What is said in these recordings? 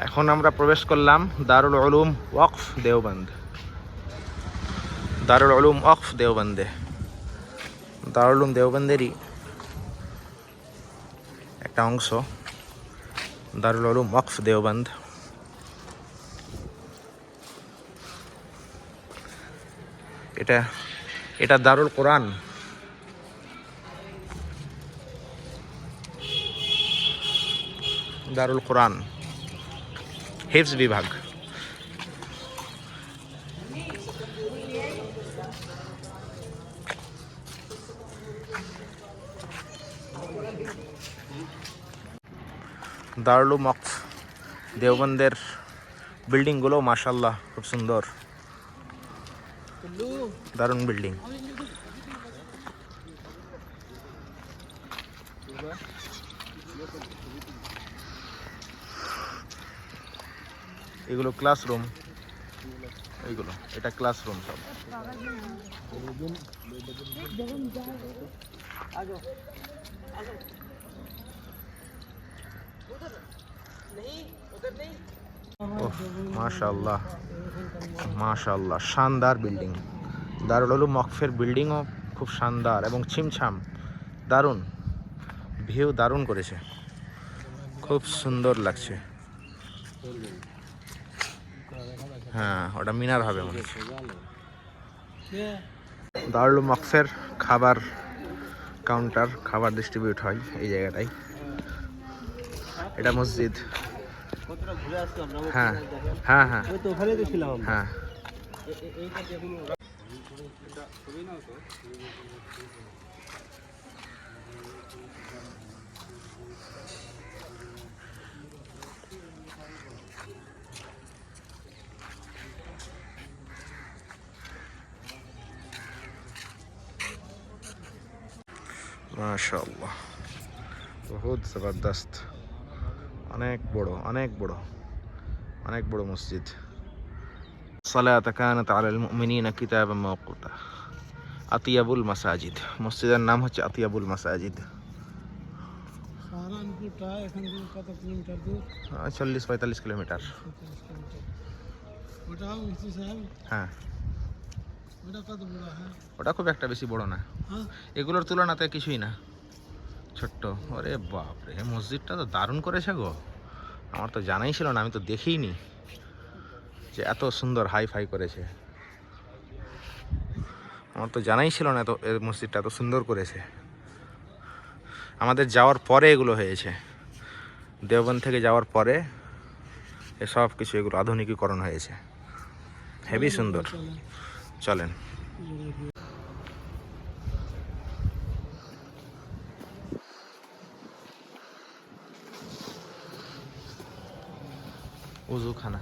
এখন আমরা প্রবেশ করলাম দারুল উলুম ওয়াকফ দেওবন্দ। দারুল উলুম ওয়াকফ দেওবন্দে। দারুল দেওবন্দেরই একটা অংশ। দারুল উলুম ওয়াকফ দেওবন্দ। এটা এটা দারুল কোরআন। দারুল কোরআন। হিফজ বিভাগ। দারুল মক্ফ দেওবন্দের বিল্ডিংগুলো মাশাল্লাহ খুব সুন্দর। দারুণ বিল্ডিং। এগুলো ক্লাসরুম এইগুলো এটা ক্লাসরুম সব। মাশাল্লাহ মাশাল্লাহ শানদার বিল্ডিং দারুল উলুম মকফের বিল্ডিংও খুব শানদার এবং ছিমছাম। দারুণ ভিউ দারুণ করেছে। খুব সুন্দর লাগছে। হ্যাঁ ওটা মিনার হবে মনে দারুল মকফের খাবার কাউন্টার খাবার ডিস্ট্রিবিউট হয় এই জায়গাটায়। এটা মসজিদ। হ্যাঁ হ্যাঁ হ্যাঁ। হ্যাঁ। মাশাআল্লাহ। বহুত জবরদস্ত। অনেক বড় অনেক বড় অনেক বড় মসজিদ। সালাত কানাত আলাল মুমিনিনা কিতাবাম মাওকুতা। আতিয়াবুল মাসাজিদ। মসজিদের নাম হচ্ছে আতিয়াবুল মাসাজিদ। চল্লিশ পঁয়তাল্লিশ কিলোমিটার। হ্যাঁ। ওটা হ্যাঁ? ওটা খুব একটা বেশি বড় না। হ্যাঁ? এগুলোর তুলনাতে কিছুই না। ছোট্ট। ওরে বাপরে মসজিদটা তো দারুণ করেছে গো। আমার তো জানাই ছিল না আমি তো দেখিইনি যে এত সুন্দর হাই ফাই করেছে। আমার তো জানাই ছিল না এত এর মসজিদটা এত সুন্দর করেছে। আমাদের যাওয়ার পরে এগুলো হয়েছে। দেওবন থেকে যাওয়ার পরে এসব কিছু এগুলো আধুনিকীকরণ হয়েছে। হেভি সুন্দর। চলেন। উজুখানা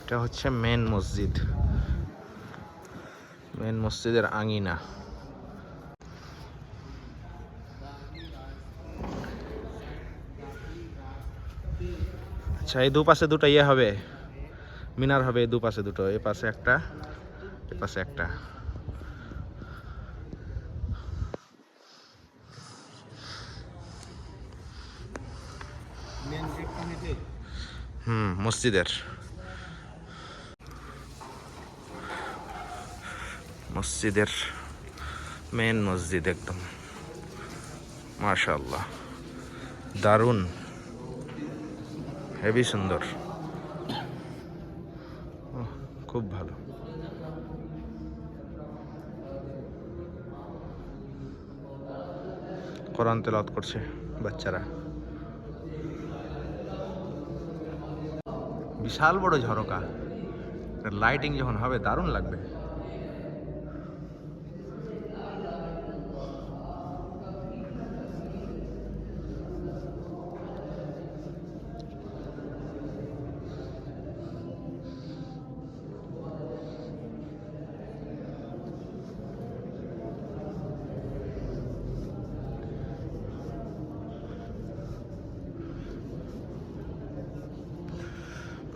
এটা হচ্ছে মেন মসজিদ। মেন মসজিদের আঙিনা। আচ্ছা এই দুপাশে দুটো ইয়ে হবে। মিনার হবে দুপাশে দুটো, এ পাশে একটা, এ পাশে একটা। হুম, মসজিদের। মসজিদের মেন মসজিদ একদম। মাশাল্লাহ দারুণ। হেভি সুন্দর। খুব ভালো। কোরআন তেলাওয়াত করছে বাচ্চারা। বিশাল বড় ঝরকা। লাইটিং যখন হবে, দারুণ লাগবে।